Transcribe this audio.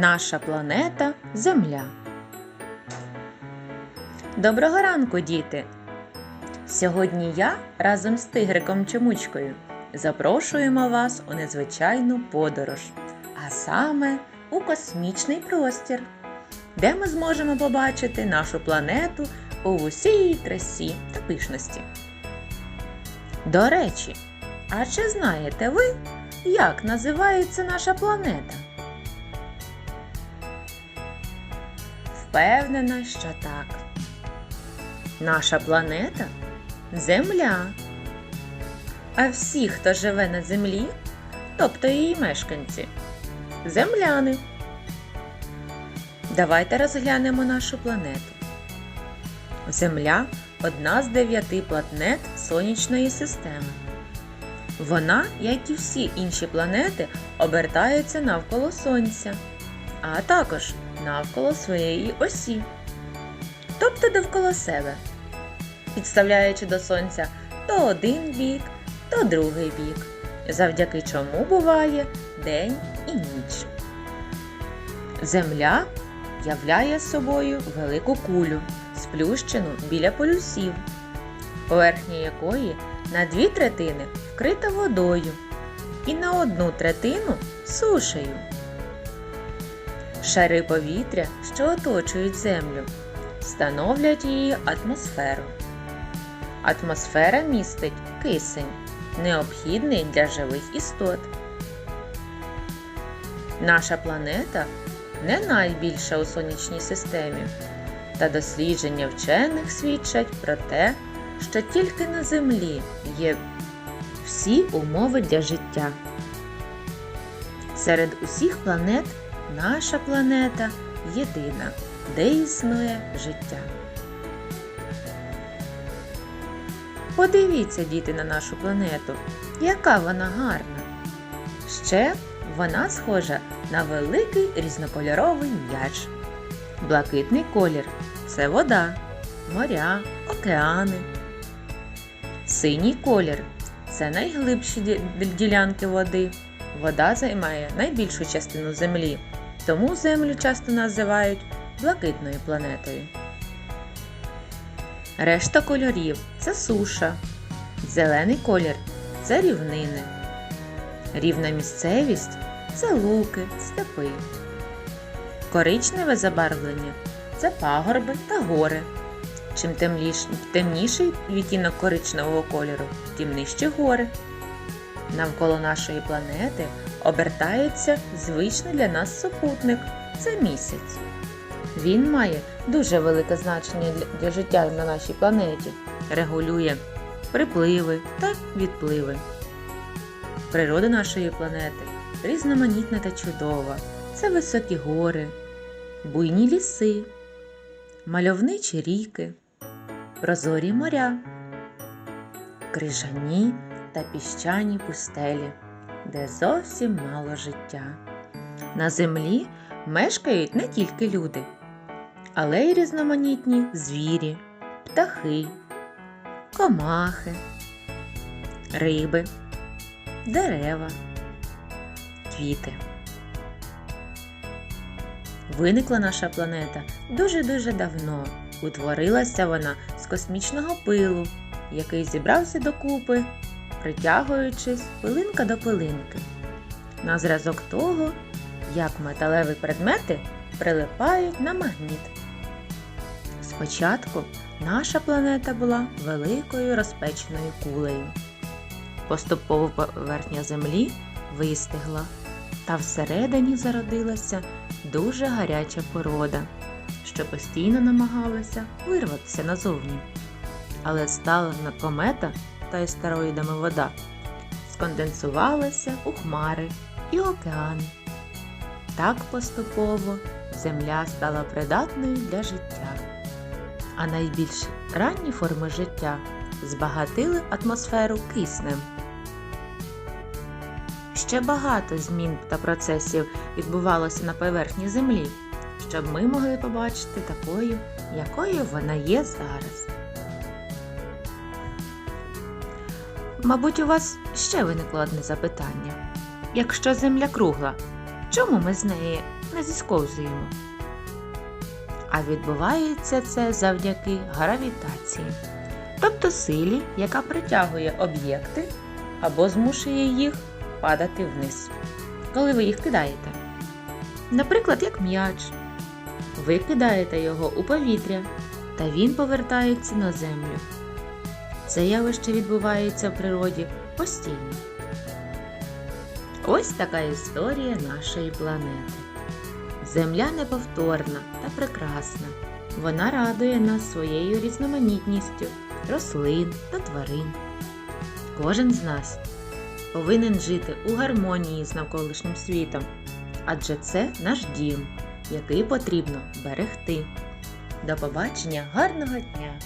Наша планета Земля. Доброго ранку, діти! Сьогодні я разом з тигриком Чомучкою запрошуємо вас у незвичайну подорож, а саме у космічний простір, де ми зможемо побачити нашу планету у усій красі та пишності. До речі, а чи знаєте ви, як називається наша планета? Впевнена, що так. Наша планета Земля. А всі, хто живе на землі, тобто її мешканці, земляни. Давайте розглянемо нашу планету. Земля одна з дев'яти планет Сонячної системи. Вона, як і всі інші планети, обертається навколо Сонця, а також навколо своєї осі, тобто довкола себе, підставляючи до Сонця то один бік, то другий бік, завдяки чому буває день і ніч. Земля являє собою велику кулю, сплющену біля полюсів, поверхня якої на дві третини вкрита водою і на одну третину сушею. Шари повітря, що оточують Землю, становлять її атмосферу. Атмосфера містить кисень, необхідний для живих істот. Наша планета не найбільша у сонячній системі, та дослідження вчених свідчать про те, що тільки на Землі є всі умови для життя. Серед усіх планет наша планета єдина, де існує життя. Подивіться, діти, на нашу планету, яка вона гарна. Ще вона схожа на великий різнокольоровий м'яч. Блакитний колір це вода, моря, океани. Синій колір це найглибші ділянки води. Вода займає найбільшу частину землі, тому землю часто називають блакитною планетою. Решта кольорів це суша. Зелений колір це рівнини. Рівна місцевість це луки, степи. Коричневе забарвлення це пагорби та гори. Чим темніший відтінок коричневого кольору, тим нижчі гори. Навколо нашої планети обертається звичний для нас супутник це місяць. Він має дуже велике значення для, життя на нашій планеті, регулює припливи та відпливи. Природа нашої планети різноманітна та чудова. Це високі гори, буйні ліси, мальовничі ріки, прозорі моря, крижані та піщані пустелі, де зовсім мало життя. На землі мешкають не тільки люди, але й різноманітні звірі, птахи, комахи, риби, дерева, квіти. Виникла наша планета дуже-дуже давно. Утворилася вона з космічного пилу, який зібрався докупи, притягуючись пилинка до пилинки. На зразок того, як металеві предмети прилипають на магніт. Спочатку наша планета була великою розпеченою кулею. Поступово поверхня Землі вистигла, та всередині зародилася дуже гаряча порода, що постійно намагалася вирватися назовні. Але стала комета та астероїдами вода, сконденсувалася у хмари і океани. Так поступово Земля стала придатною для життя. А найбільш ранні форми життя збагатили атмосферу киснем. Ще багато змін та процесів відбувалося на поверхні Землі, щоб ми могли побачити такою, якою вона є зараз. Мабуть, у вас ще виникло одне запитання. Якщо Земля кругла, чому ми з неї не зісковзуємо. А відбувається це завдяки гравітації, тобто силі, яка притягує об'єкти або змушує їх падати вниз, коли ви їх кидаєте. Наприклад, як м'яч. Ви кидаєте його у повітря, та він повертається на землю. Це явище відбувається в природі постійно. Ось така історія нашої планети. Земля неповторна та прекрасна. Вона радує нас своєю різноманітністю рослин та тварин. Кожен з нас повинен жити у гармонії з навколишнім світом, адже це наш дім, який потрібно берегти. До побачення, гарного дня!